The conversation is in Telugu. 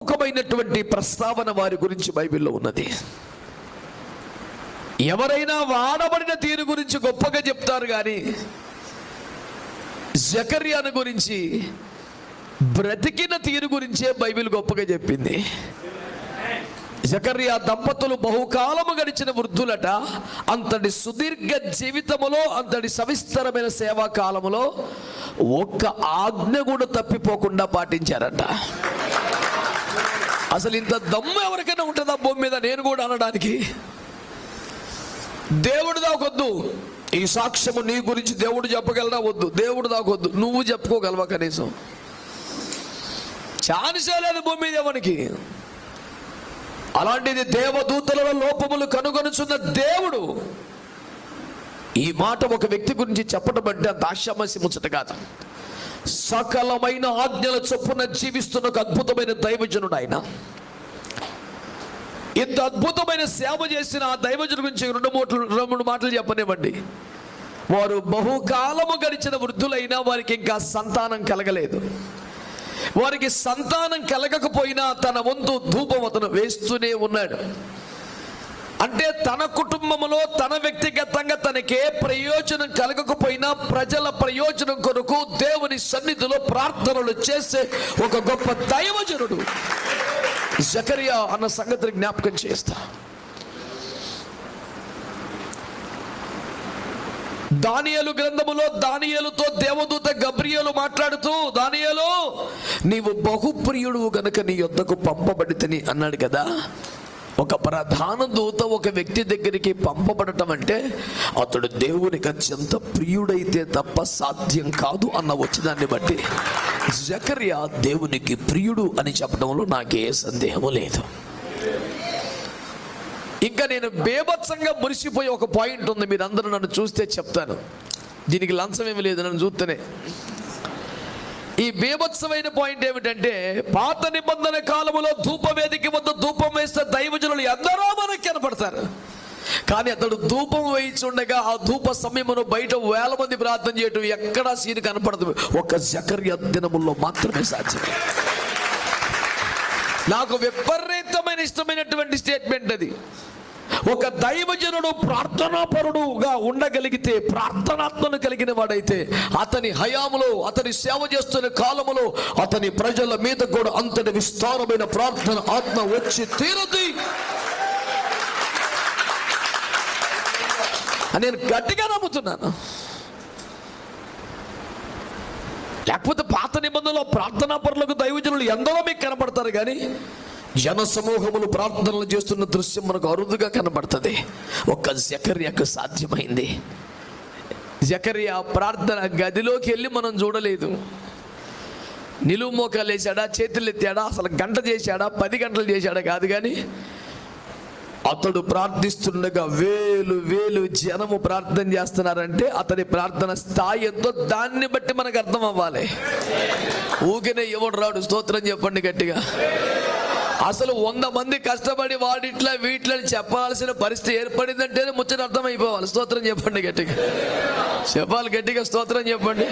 ప్రముఖమైనటువంటి ప్రస్తావన వారి గురించి బైబిల్లో ఉన్నది. ఎవరైనా వాడబడిన తీరు గురించి గొప్పగా చెప్తారు కానీ జకర్యాను గురించి బ్రతికిన తీరు గురించే బైబిల్ గొప్పగా చెప్పింది. జకర్యా దంపతులు బహుకాలము గడిచిన వృద్ధులట అంతటి సుదీర్ఘ జీవితములో అంతటి సవిస్తరమైన సేవా కాలములో ఒక్క ఆజ్ఞ కూడా తప్పిపోకుండా పాటించారట. అసలు ఇంత దమ్ము ఎవరికైనా ఉంటుందా భూమి మీద? నేను కూడా అనడానికి. దేవుడు దాకొద్దు. ఈ సాక్ష్యము నీ గురించి దేవుడు చెప్పగలరా వద్దు. దేవుడు దాకొద్దు. నువ్వు చెప్పుకోగలవా కనీసం? ఛాన్సే లేదు భూమి మీద ఎవరికి. అలాంటిది దేవదూతలలో లోపములు కనుగొనుచున్న దేవుడు ఈ మాట ఒక వ్యక్తి గురించి చెప్పడం అంటే అంత ఆశామసి ముచ్చట కాదు. సకలమైన ఆజ్ఞల చొప్పున జీవిస్తున్న ఒక అద్భుతమైన దైవజనుడు ఆయన. ఇంత అద్భుతమైన సేవ చేసిన ఆ దైవజను గురించి రెండు మూటలు రెండు మూడు మాటలు చెప్పనివ్వండి. వారు బహుకాలము గడిచిన వృద్ధులైనా వారికి ఇంకా సంతానం కలగలేదు. వారికి సంతానం కలగకపోయినా తన వంతు ధూపం అతను వేస్తూనే ఉన్నాడు. అంటే తన కుటుంబంలో తన వ్యక్తిగతంగా తనకే ప్రయోజనం కలగకపోయినా ప్రజల ప్రయోజనం కొరకు దేవుని సన్నిధిలో ప్రార్థనలు చేసే ఒక గొప్ప దైవజనుడు. జకరియా అన్న సంగతిని జ్ఞాపకం చేస్తా. దానియలు గ్రంథములో దానియలుతో దేవదూత గబ్రియలు మాట్లాడుతూ దానియలు నీవు బహుప్రియుడు గనక నీ యొద్దకు పంపబడితని అన్నాడు కదా. ఒక ప్రధాన దూత ఒక వ్యక్తి దగ్గరికి పంపబడటం అంటే అతడు దేవునికి అత్యంత ప్రియుడైతే తప్ప సాధ్యం కాదు అన్న వచ్చిదాన్ని బట్టి జకర్యా దేవునికి ప్రియుడు అని చెప్పడంలో నాకే సందేహము లేదు. ఇంకా నేను బేభత్సంగా మురిసిపోయి ఒక పాయింట్ ఉంది. మీరందరూ నన్ను చూస్తే చెప్తాను. దీనికి లంచం ఏమి లేదు నన్ను చూస్తేనే. ఈ బీభత్సమైన పాయింట్ ఏమిటంటే పాత నిబంధన కాలములో ధూపవేదిక వద్ద ధూపం వేస్తే దైవజనులు ఎందరో మనకు కనపడతారు. కానీ అతడు ధూపం వేయించుండగా ఆ ధూప సమయమును బయట వేల మంది ప్రార్థన చేయటం ఎక్కడా సీన్ కనపడదు. ఒక జకర్య దినముల్లో మాత్రమే సాధ్యం నాకు విపరీతమైన ఇష్టమైనటువంటి స్టేట్మెంట్ అది. ఒక దైవజనుడు ప్రార్థనాపరుడుగా ఉండగలిగితే ప్రార్థనాత్మను కలిగిన వాడైతే అతని హయాములో అతని సేవ చేస్తున్న కాలములో అతని ప్రజల మీద కూడా అంతటి విస్తారమైన ప్రార్థన ఆత్మ వచ్చి తీరుద్ది. అని నేను గట్టిగా నమ్ముతున్నాను. లేకపోతే పాత నిబంధనలో ప్రార్థనా పరులకు దైవజనులు ఎందరో మీకు కనబడతారు కానీ జన సమూహములు ప్రార్థనలు చేస్తున్న దృశ్యం మనకు అరుదుగా కనబడుతుంది. ఒక్క జకర్యకు సాధ్యమైంది. జకర్య ప్రార్థన గదిలోకి వెళ్ళి మనం చూడలేదు. నిలువు మోకాలు వేసాడా చేతులు ఎత్తాడా అసలు గంట చేశాడా పది గంటలు చేశాడా కాదు కానీ అతడు ప్రార్థిస్తుండగా వేలు వేలు జనము ప్రార్థన చేస్తున్నారంటే అతని ప్రార్థన స్థాయి ఎంతో దాన్ని బట్టి మనకు అర్థం అవ్వాలి. ఊకినే ఎవడు రాడు స్తోత్రం చెప్పండి గట్టిగా. అసలు వంద మంది కష్టపడి వాడిట్లా వీటిలో చెప్పాల్సిన పరిస్థితి ఏర్పడిందంటేనే ముచ్చట అర్థమైపోవాలి. స్తోత్రం చెప్పండి గట్టిగా. చెప్పాలి గట్టిగా స్తోత్రం చెప్పండి.